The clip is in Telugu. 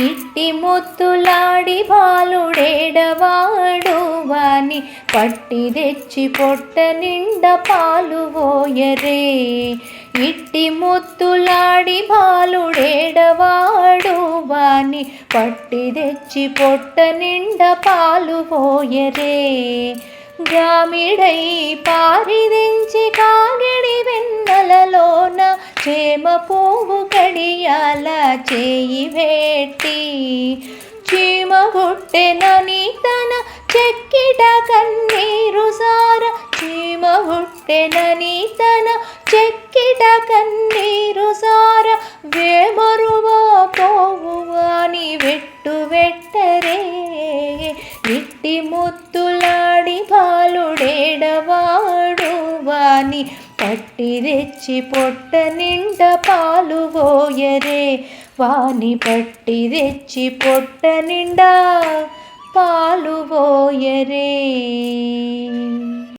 ఇట్టి ముత్తులాడి బాలుడేడవాడు వాని పట్టి తెచ్చి పొట్ట నిండా పాలు పోయరే. ఇట్టి ముత్తులాడి బాలుడేడవాడు వాని పట్టి తెచ్చి పొట్ట నిండా పాలు పోయరే. గ్రామీడై పారిదించి చేమ పువ్వు కడియాల చేయి వేట్టి చీమ గుట్టెనని తన చెక్కిట కన్నీరు సార. చీమ గుట్టెనని తన చెక్కిట కన్నీరు సార. వేమరువా పోవువాని వెట్టు వెట్టరే. నిట్టి ముత్తులాడి పాలుడేడవాడు వాని పట్టి రెచ్చి పొట్ట నిండ పాలు పోయరే. వాని పట్టి రెచ్చి పొట్ట నిండా పాలు పోయరే.